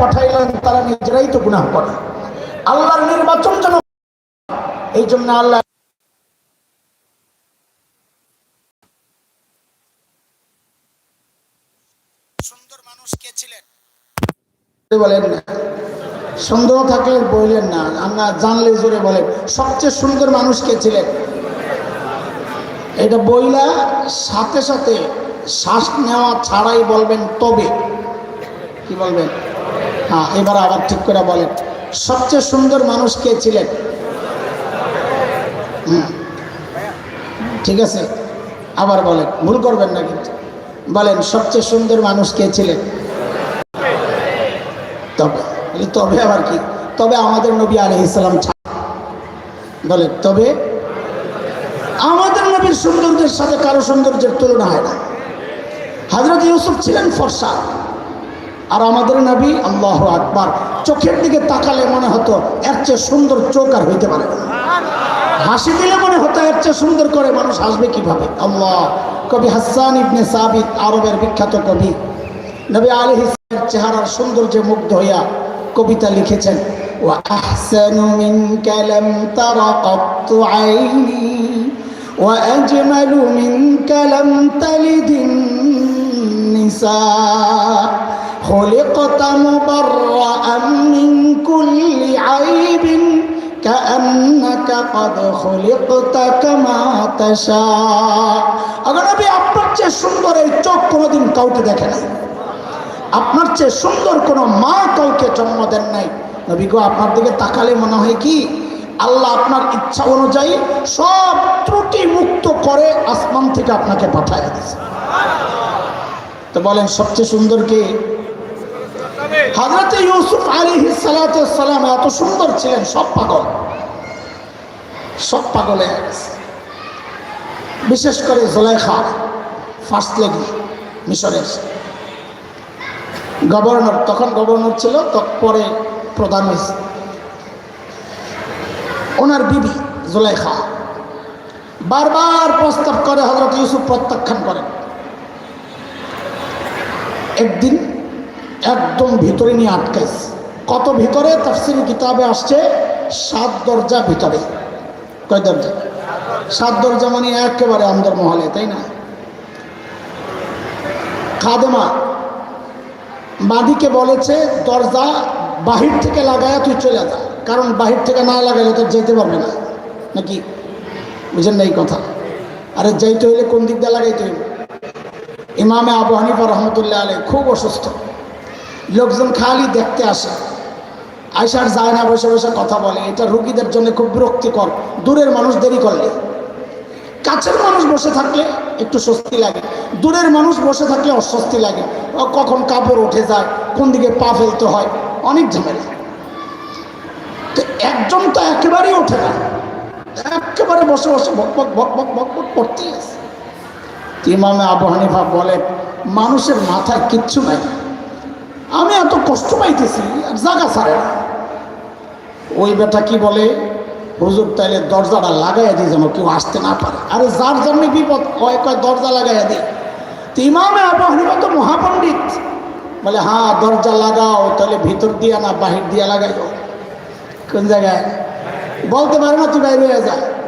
পাঠাইলেন তারা নিজেরাই তো গুনাহ করে। আল্লাহর নির্বাচন যেন এই জন্য আল্লাহ সুন্দর মানুষ কে ছিলেন? বলেন না। সন্দেহ থাকলে বললেন না আমরা জানলে জোরে বলেন। সবচেয়ে সুন্দর মানুষ কে ছিলেন? এটা বইলা সাথে সাথে শ্বাস নেওয়া ছাড়াই বলবেন তবে। কি বলবেন? হ্যাঁ এবার আবার ঠিক করে বলেন। সবচেয়ে সুন্দর মানুষ কে ছিলেন। ঠিক আছে? আবার বলেন, ভুল করবেন না কিন্তু। বলেন, সবচেয়ে সুন্দর মানুষ কে ছিলেন? তবে তবে আবার কি? তবে আমাদের নবী আলহ ইসলাম বলেন, তবে আমাদের নবীর সৌন্দর্যের সাথে কারও সৌন্দর্যের তুলনা হয় না। হজরত ইউসুফ ছিলেন ফর্সা। আর আমাদের নবী আল্লাহ আকবার চোখের দিকে তাকালে মনে হতো এর চেয়ে সুন্দর চোখ আর হইতে পারে না হাসি দিলে মনে হতো এর চেয়ে সুন্দর করে মানুষ হাসবে কিভাবে আল্লাহ কবি হাসান ইবনে সাবিত আরবের বিখ্যাত কবি নবী আলী ইসলামের চেহারার সৌন্দর্যে মুগ্ধ হইয়া কবিতা লিখেছেন ও আহসানু মিনকা লাম তারা কাত্তু আইনি وأجمل منك لم تلد النساء خلقت مبرأ من كل عيب كأنك قد خلقت كما تشاء আগে নবী আপনার চেয়ে সুন্দর এই চোখ কোনোদিন কাউকে দেখে নাই আপনার চেয়ে সুন্দর কোনো মা কাউকে জন্ম দেন নাই নবী গো আপনার দিকে তাকালে মনে হয় কি আল্লাহ আপনার ইচ্ছা অনুযায়ী সব ত্রুটি মুক্ত করে আসমান থেকে আপনাকে পাঠায় দিয়েছে তো বলেন সবচেয়ে সুন্দর কে হাজরতে ইউসুফ আলী সালাম এত সুন্দর ছিলেন, সব পাগল। সব পাগল বিশেষ করে জোলাইখা ফার্স্ট লেডি মিশরের। গভর্নর, তখন গভর্নর ছিল পরে প্রধান হয়েছে ওনার বিবি জুলাইখা। বারবার প্রস্তাব করে হজরত ইউসুফ প্রত্যাখ্যান করেন। একদিন একদম ভিতরে নিয়ে আটকাইছে। কত ভিতরে? তাফসির কিতাবে আসছে, সাত দরজা ভিতরে। কয় দরজা? সাত দরজা মানে একেবারে অন্দর মহলে, তাই না? খাদেমা বাদিকে বলেছে, দরজা বাহির থেকে লাগায় তুই চলে যা। কারণ বাহির থেকে না লাগাইলে তো যেতে পারবে না। নাকি? বুঝেন না এই কথা। আরে যাইতে হইলে কোন দিক দিয়ে লাগাইতে হইবে? ইমামে আবু হানিফা রহমতুল্লাহ আলী খুব অসুস্থ। লোকজন খালি দেখতে আসে। আইসার যায় না, বসে বসে কথা বলে। এটা রুগীদের জন্য খুব বিরক্তিকর। দূরের মানুষ দেরি করলে। কাছের মানুষ বসে থাকলে একটু স্বস্তি লাগে। দূরের মানুষ বসে থাকলে অস্বস্তি লাগে। কখন কাপড় উঠে যায়, কোন দিকে পা ফেলতে হয়, অনেক ঝামেলা। তো একজন তো একেবারেই ওঠে না। একেবারে বসে বসে বক বক বক বক বক বক করতেই আছে। ইমামে আবু হানিফা বলে, মানুষের মাথায় কিচ্ছু নাই। আমি এত কষ্ট পাইতেছি, আর জাগা ছাড়ে না। ওই বেটা কি বলে, হুজুর, তাইলে দরজাটা লাগাইয়া দিই যেন কেউ আসতে না পারে। আরে যার জন্য বিপদ কয় কয়, দরজা লাগাইয়া দিই তো ইমামে আবু হানিফা তো মহাপণ্ডিত। বলে হ্যাঁ দরজা লাগাও তাহলে ভিতর দিয়া না, বাহির দিয়া লাগাইও। কোন জায়গায়? বলতে পারে না তুই বাইরে হয়ে যা।